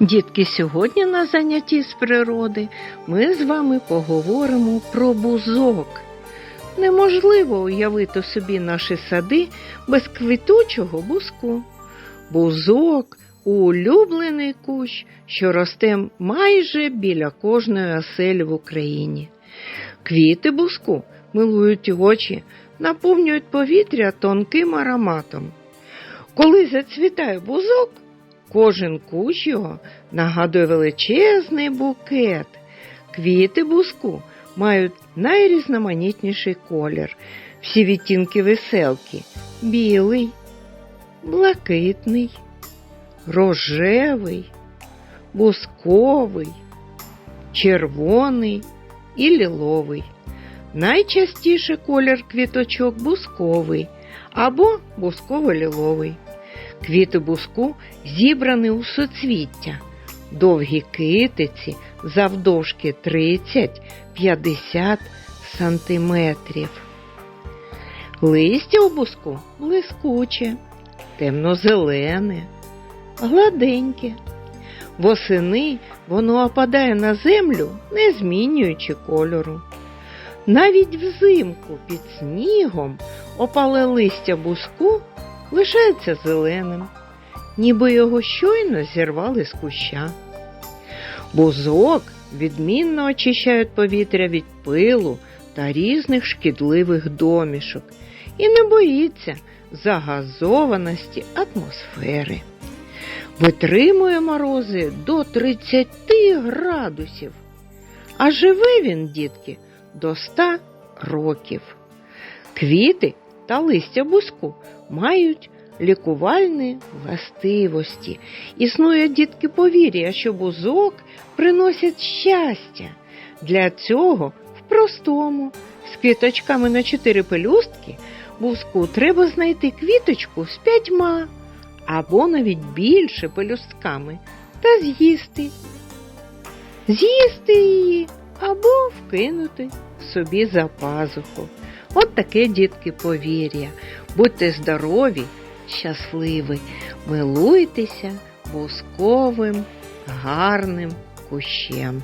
Дітки, сьогодні на занятті з природи ми з вами поговоримо про бузок. Неможливо уявити собі наші сади без квітучого бузку. Бузок улюблений кущ, що росте майже біля кожної оселі в Україні. Квіти бузку милують очі, наповнюють повітря тонким ароматом. Коли зацвітає бузок, Кожен кущ його нагадує величезний букет. Квіти буску мають найрізноманітніший колір. Всі відтінки веселки білий, блакитний, рожевий, бусковий, червоний і ліловий. Найчастіше колір квіточок бусковий або бусково-ліловий. Квіти буску зібрані у соцвіття, довгі китиці завдовжки 30-50 сантиметрів. Листя у буску блискуче, темно-зелене, гладеньке. Восени воно опадає на землю, не змінюючи кольору. Навіть взимку під снігом опале листя буску лишається зеленим, ніби його щойно зірвали з куща. Бузок відмінно очищають повітря від пилу та різних шкідливих домішок і не боїться загазованості атмосфери. Витримує морози до 30 градусів, а живе він, дітки, до 100 років. Квіти та листя бузку мають лікувальні властивості. Існує дітки повір'я, що бузок приносить щастя. Для цього в простому, з квіточками на чотири пелюстки, бузку треба знайти квіточку з п'ятьма або навіть більше пелюстками та з'їсти. З'їсти її або вкинути собі за пазуху. От таке, дітки, повір'я. Будьте здорові, щасливі, милуйтеся бусковим гарним кущем.